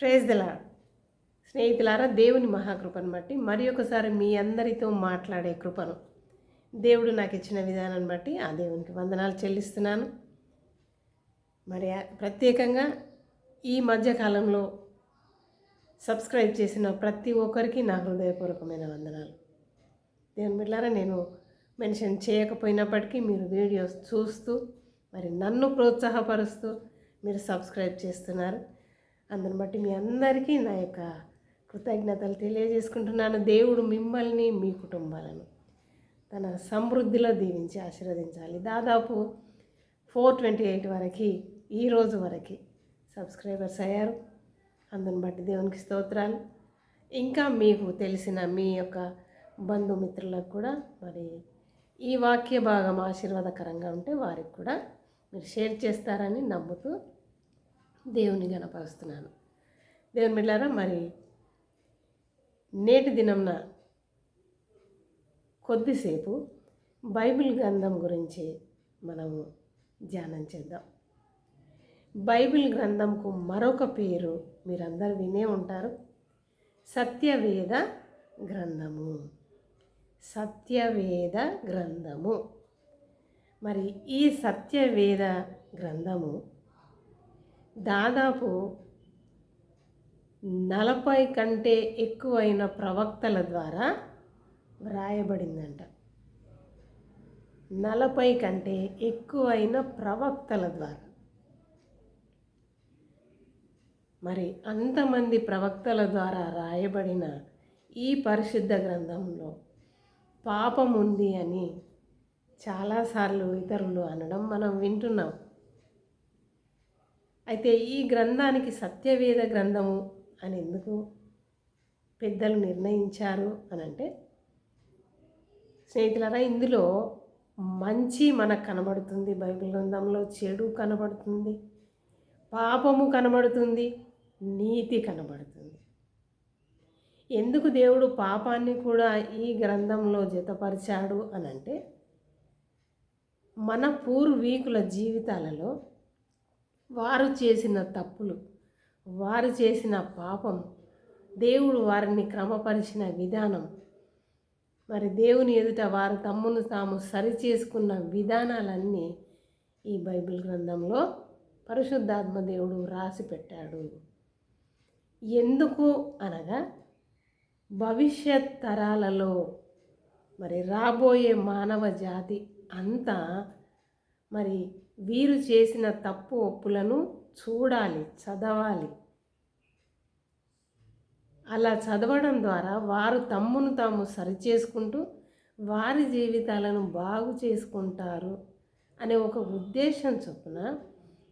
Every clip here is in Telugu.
ప్రేజ్ దలా స్నేహితులారా దేవుని మహాకృపను బట్టి మరి ఒకసారి మీ అందరితో మాట్లాడే కృపను. దేవుడు నాకు ఇచ్చిన విధానాన్ని బట్టి ఆ దేవునికి వందనాలు చెల్లిస్తున్నాను. మరి ప్రత్యేకంగా ఈ మధ్యకాలంలో సబ్స్క్రైబ్ చేసిన ప్రతి ఒక్కరికి నా హృదయపూర్వకమైన వందనాలు. దేవుని బిడ్డారా నేను మెన్షన్ చేయకపోయినప్పటికీ మీరు వీడియోస్ చూస్తూ మరి నన్ను ప్రోత్సాహపరుస్తూ మీరు సబ్స్క్రైబ్ చేస్తున్నారు. అందుని బట్టి మీ అందరికీ నా యొక్క కృతజ్ఞతలు తెలియజేసుకుంటున్నాను. దేవుడు మిమ్మల్ని మీ కుటుంబాలను తన సమృద్ధిలో దీవించి ఆశీర్వదించాలి. దాదాపు ఫోర్ ట్వంటీ ఎయిట్ వరకు ఈరోజు వరకు సబ్స్క్రైబర్స్ అయ్యారు. అందుని బట్టి దేవునికి స్తోత్రాలు. ఇంకా మీకు తెలిసిన మీ యొక్క బంధుమిత్రులకు కూడా మరి ఈ వాక్య భాగం ఆశీర్వాదకరంగా ఉంటే వారికి కూడా మీరు షేర్ చేస్తారని నమ్ముతూ దేవుని గణపరుస్తున్నాను. దేవుని మిళ్ళారా మరి నేటి దినంన కొద్దిసేపు బైబిల్ గ్రంథం గురించి మనము ధ్యానం చేద్దాం. బైబిల్ గ్రంథంకు మరొక పేరు మీరందరూ వినే ఉంటారు. సత్యవేద గ్రంథము. సత్యవేద గ్రంథము. మరి ఈ సత్యవేద గ్రంథము దాదాపు నలభై కంటే ఎక్కువైన ప్రవక్తల ద్వారా వ్రాయబడిందంట. నలభై కంటే ఎక్కువైన ప్రవక్తల ద్వారా. మరి అంతమంది ప్రవక్తల ద్వారా రాయబడిన ఈ పరిశుద్ధ గ్రంథంలో పాపం ఉంది అని చాలాసార్లు ఇతరులు అనడం మనం వింటున్నాం. అయితే ఈ గ్రంథానికి సత్యవేద గ్రంథము అని ఎందుకు పెద్దలు నిర్ణయించారు అని అంటే స్నేహితులరా ఇందులో మంచి మనకు కనబడుతుంది. బైబిల్ గ్రంథంలో చెడు కనబడుతుంది పాపము కనబడుతుంది నీతి కనబడుతుంది. ఎందుకు దేవుడు పాపాన్ని కూడా ఈ గ్రంథంలో జతపరిచాడు అని అంటే మన పూర్వీకుల జీవితాలలో వారు చేసిన తప్పులు వారు చేసిన పాపం దేవుడు వారిని క్రమపరిచిన విధానం. మరి దేవుని ఎదుట వారు తమ్మును తాము సరిచేసుకున్న విధానాలన్నీ ఈ బైబిల్ గ్రంథంలో పరిశుద్ధాత్మ దేవుడు రాసి పెట్టాడు ఎందుకు అనగా భవిష్యత్ తరాలలో మరి రాబోయే మానవ జాతి అంతా మరి వీరు చేసిన తప్పు ఒప్పులను చూడాలి చదవాలి. అలా చదవడం ద్వారా వారు తమ్మును తాము సరిచేసుకుంటూ వారి జీవితాలను బాగు చేసుకుంటారు అనే ఒక ఉద్దేశం చొప్పున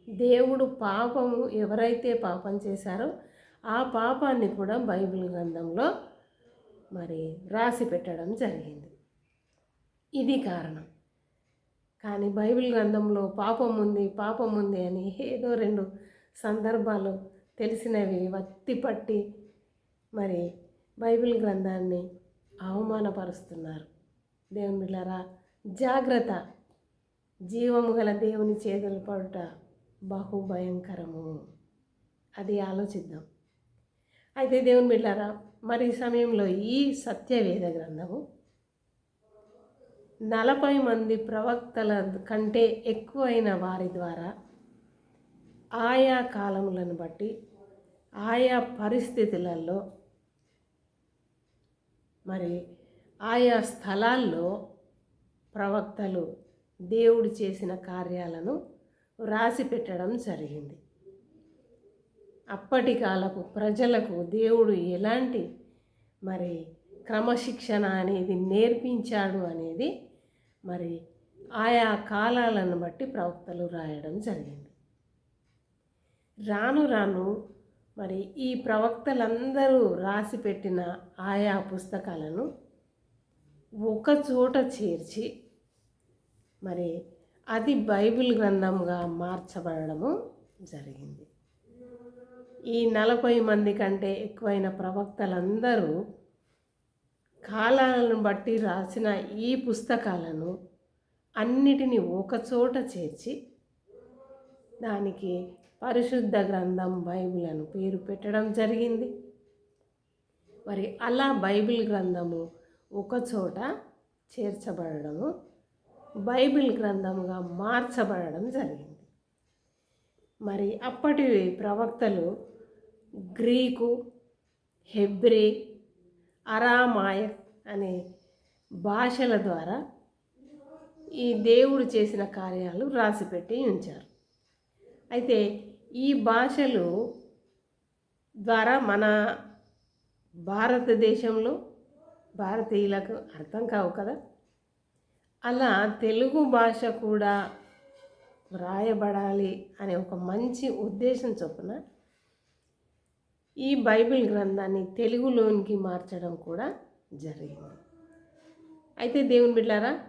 దేవుడు పాపము ఎవరైతే పాపం చేశారో ఆ పాపాన్ని కూడా బైబిల్ గ్రంథంలో మరి రాసి పెట్టడం జరిగింది. ఇది కారణం. కానీ బైబిల్ గ్రంథంలో పాపం ఉంది పాపం ఉంది అని ఏదో రెండు సందర్భాలు తెలిసినవి. వత్తి పట్టి మరి బైబిల్ గ్రంథాన్ని అవమానపరుస్తున్నారు. దేవుని బిళ్ళరా జాగ్రత్త. జీవము గల దేవుని చేతులు పడుట బహు భయంకరము. అది ఆలోచిద్దాం. అయితే దేవుని బిళ్ళారా మరి ఈ సమయంలో ఈ సత్యవేద గ్రంథము నలభై మంది ప్రవక్తల కంటే ఎక్కువైన వారి ద్వారా ఆయా కాలములను బట్టి ఆయా పరిస్థితులలో మరి ఆయా స్థలాల్లో ప్రవక్తలు దేవుడు చేసిన కార్యాలను వ్రాసి పెట్టడం జరిగింది. అప్పటి కాలపు ప్రజలకు దేవుడు ఎలాంటి మరి క్రమశిక్షణ అనేది నేర్పించాడు అనేది మరి ఆయా కాలాలను బట్టి ప్రవక్తలు రాయడం జరిగింది. రాను రాను మరి ఈ ప్రవక్తలందరూ రాసి పెట్టిన ఆయా పుస్తకాలను ఒక చోట చేర్చి మరి అది బైబిల్ గ్రంథంగా మార్చబడము జరిగింది. ఈ నలభై మంది కంటే ఎక్కువైన ప్రవక్తలందరూ కాలాలను బట్టి రాసిన ఈ పుస్తకాలను అన్నిటినీ ఒకచోట చేర్చి దానికి పరిశుద్ధ గ్రంథం బైబిల్ అని పేరు పెట్టడం జరిగింది. మరి అలా బైబిల్ గ్రంథము ఒక చోట చేర్చబడము బైబిల్ గ్రంథముగా మార్చబడడం జరిగింది. మరి అప్పటి ప్రవక్తలు గ్రీకు హెబ్రి అరామాయక్ అనే భాషల ద్వారా ఈ దేవుడు చేసిన కార్యాలు రాసిపెట్టి ఉంచారు. అయితే ఈ భాషలు ద్వారా మన భారతదేశంలో భారతీయులకు అర్థం కావు కదా? అలా తెలుగు భాష కూడా వ్రాయబడాలి అనే ఒక మంచి ఉద్దేశం చొప్పున ఈ బైబిల్ గ్రంథాన్ని తెలుగులోనికి మార్చడం కూడా జరిగింది. అయితే దేవుని బిడ్డారా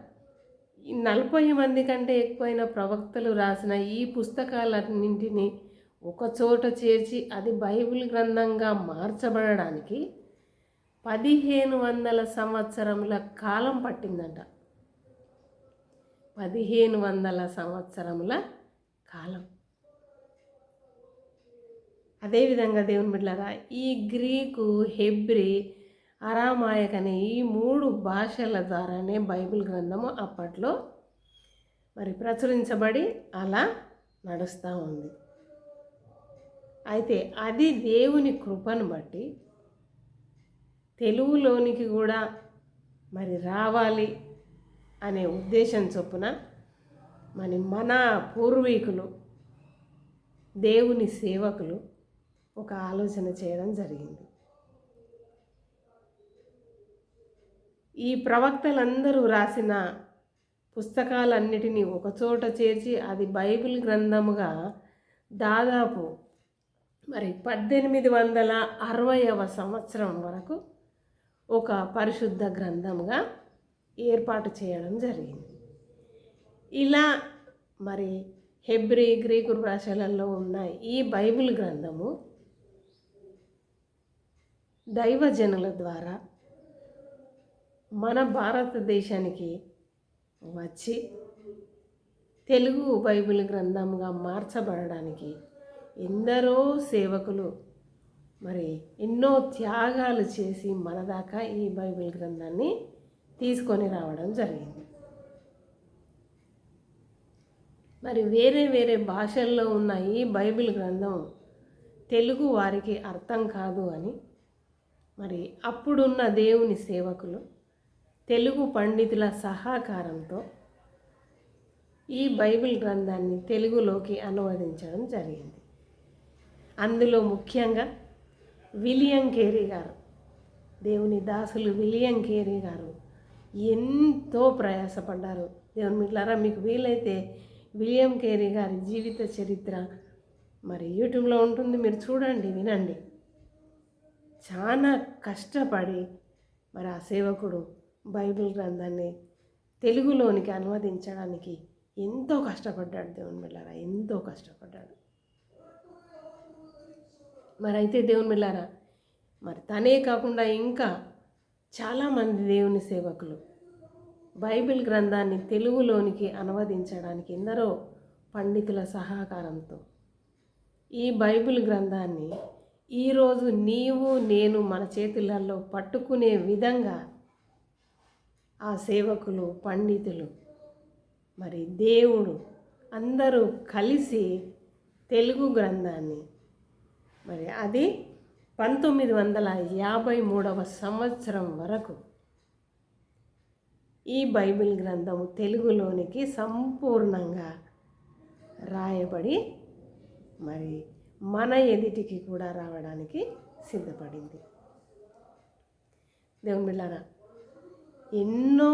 ఈ నలభై మంది కంటే ఎక్కువైన ప్రవక్తలు రాసిన ఈ పుస్తకాలన్నింటినీ ఒక చోట చేర్చి అది బైబిల్ గ్రంథంగా మార్చబడడానికి పదిహేను వందల సంవత్సరముల కాలం పట్టిందంట. పదిహేను వందల సంవత్సరముల కాలం. అదేవిధంగా దేవుని బిడ్డలారా ఈ గ్రీకు హెబ్రి అరామాయక్ అనే ఈ మూడు భాషల ద్వారానే బైబిల్ గ్రంథము అప్పట్లో మరి ప్రచురించబడి అలా నడుస్తూ ఉంది. అయితే అది దేవుని కృపను బట్టి తెలుగులోనికి కూడా మరి రావాలి అనే ఉద్దేశం చొప్పున మరి మన పూర్వీకులు దేవుని సేవకులు ఒక ఆలోచన చేయడం జరిగింది. ఈ ప్రవక్తలందరూ రాసిన పుస్తకాలన్నిటినీ ఒకచోట చేర్చి అది బైబిల్ గ్రంథముగా దాదాపు మరి పద్దెనిమిది వందల అరవైవ సంవత్సరం వరకు ఒక పరిశుద్ధ గ్రంథముగా ఏర్పాటు చేయడం జరిగింది. ఇలా మరి హెబ్రి గ్రీకు భాషలలో ఉన్న ఈ బైబిల్ గ్రంథము దైవజనుల ద్వారా మన భారతదేశానికి వచ్చి తెలుగు బైబిల్ గ్రంథంగా మార్చబడడానికి ఎందరో సేవకులు మరి ఎన్నో త్యాగాలు చేసి మన దాకా ఈ బైబిల్ గ్రంథాన్ని తీసుకొని రావడం జరిగింది. మరి వేరే వేరే భాషల్లో ఉన్న ఈ బైబిల్ గ్రంథం తెలుగు వారికి అర్థం కాదు అని మరి అప్పుడున్న దేవుని సేవకులు తెలుగు పండితుల సహకారంతో ఈ బైబిల్ గ్రంథాన్ని తెలుగులోకి అనువదించడం జరిగింది. అందులో ముఖ్యంగా విలియం కేరీ గారు దేవుని దాసులు విలియం కేరీ గారు ఎంతో ప్రయాసపడ్డారు. దేవుని మిట్లారా మీకు వీలైతే విలియం కేరీ గారి జీవిత చరిత్ర మరి యూట్యూబ్లో ఉంటుంది మీరు చూడండి వినండి. చాలా కష్టపడి మరి ఆ సేవకుడు బైబిల్ గ్రంథాన్ని తెలుగులోనికి అనువదించడానికి ఎంతో కష్టపడ్డాడు దేవుని మిల్లారా ఎంతో కష్టపడ్డాడు. మరి అయితే దేవుని మిల్లారా మరి తనే కాకుండా ఇంకా చాలామంది దేవుని సేవకులు బైబిల్ గ్రంథాన్ని తెలుగులోనికి అనువదించడానికి ఎందరో పండితుల సహకారంతో ఈ బైబిల్ గ్రంథాన్ని ఈరోజు నీవు నేను మన చేతులలో పట్టుకునే విధంగా ఆ సేవకులు పండితులు మరి దేవుడు అందరూ కలిసి తెలుగు గ్రంథాన్ని మరి అది పంతొమ్మిది వందల యాభై మూడవ సంవత్సరం వరకు ఈ బైబిల్ గ్రంథము తెలుగులోనికి సంపూర్ణంగా రాయబడి మరి మన ఎదుటికి కూడా రావడానికి సిద్ధపడింది. దేవుని బిళ్ళారా ఎన్నో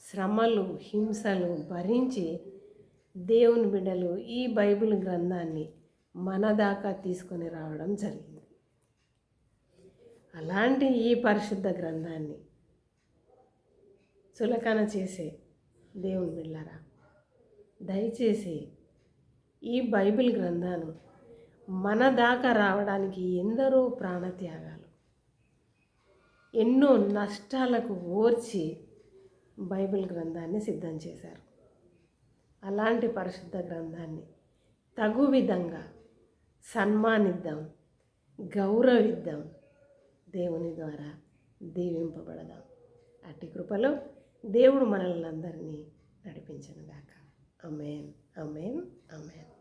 శ్రమలు హింసలు భరించి దేవుని బిడ్డలు ఈ బైబిల్ గ్రంథాన్ని మన దాకా తీసుకొని రావడం జరిగింది. అలాంటి ఈ పరిశుద్ధ గ్రంథాన్ని చులకన చేసే దేవుని బిళ్ళారా దయచేసి ఈ బైబిల్ గ్రంథాన్ని మన దాకా రావడానికి ఎందరో ప్రాణత్యాగాలు. ఎన్నో నష్టాలకు ఓర్చి బైబిల్ గ్రంథాన్ని సిద్ధం చేశారు. అలాంటి పరిశుద్ధ గ్రంథాన్ని తగు విధంగా సన్మానిద్దాం గౌరవిద్దాం దేవుని ద్వారా దీవింపబడదాం. అట్టి కృపలో దేవుడు మనల్ని అందరినీ నడిపించను గాక అమేన్ అమేన్ అమేన్